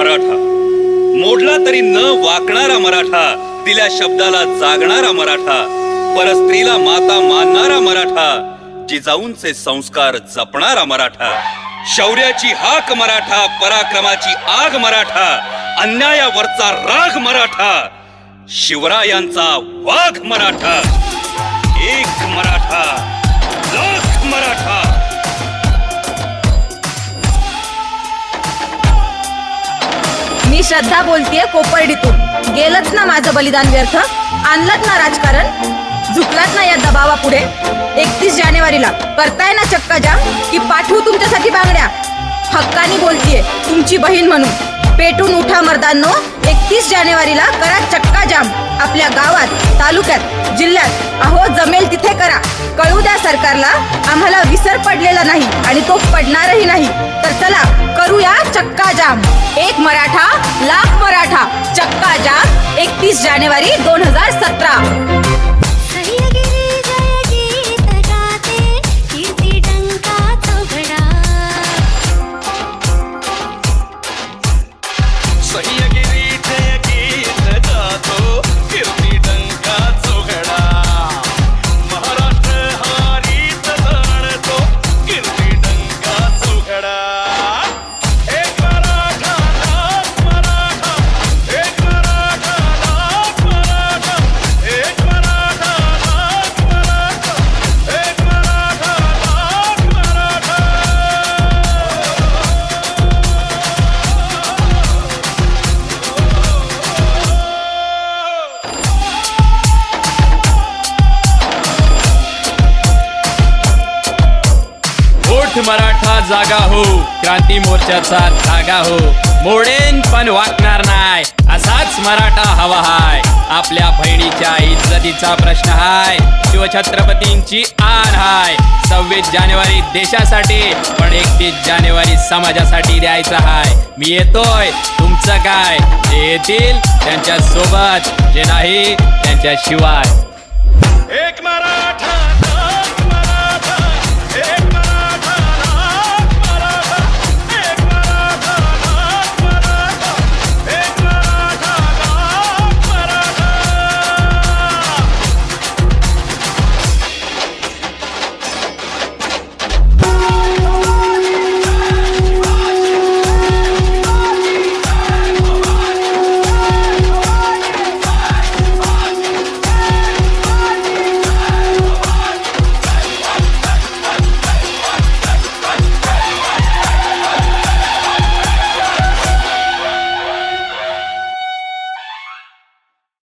मराठा. मोडला तरी न वाकणारा मराठा दिल्या शब्दाला जागणारा मराठा परस्त्रीला माता मानणारा मराठा जिजाऊंचे संस्कार जपणारा मराठा शौर्याची हाक मराठा पराक्रमाची आग मराठा अन्यायावरचा राग मराठा शिवरायांचा वाघ मराठा एक मराठा लाख मराठा. श्रद्धा बोलतेय कोपर्डीतून. गेलच ना माझं बलिदान व्यर्थ? आणलंच ना राजकारण? झुकलात ना या दबावापुढे? एकतीस जानेवारीला करताय ना चक्का जाम? की पाठवू तुमच्यासाठी बांगड्या? हक्कानी बोलतीये तुमची बहीण म्हणून. पेटून उठा मर्दांनो एकतीस जानेवारीला करा चक्का जाम. आपल्या गावात तालुक्यात जिल्ह्यात. अहो जमेल तिथे करा. कळू द्या सरकारला आम्हाला विसर पडलेला नाही आणि तो पडणारही नाही. तर चला करूया चक्का जाम. एक मराठा लाख मराठा चक्का जाम एकतीस जानेवारी दोन हजार सतरा. उठ मराठा जागा हो. क्रांती मोर्चाचा धागा हो. मोडेन पण वाकणार नाही. असाच मराठा हवा हाय. आपल्या बहिणीच्या इज्जतीचा प्रश्न हाय. शिवछत्रपतींची आण हाय. सव्वीस जानेवारी देशासाठी पण एकतीस जानेवारी समाजासाठी द्यायचा हाय. मी येतोय. तुमचं काय? जे येतील त्यांच्यासोबत जे नाही त्यांच्या शिवाय.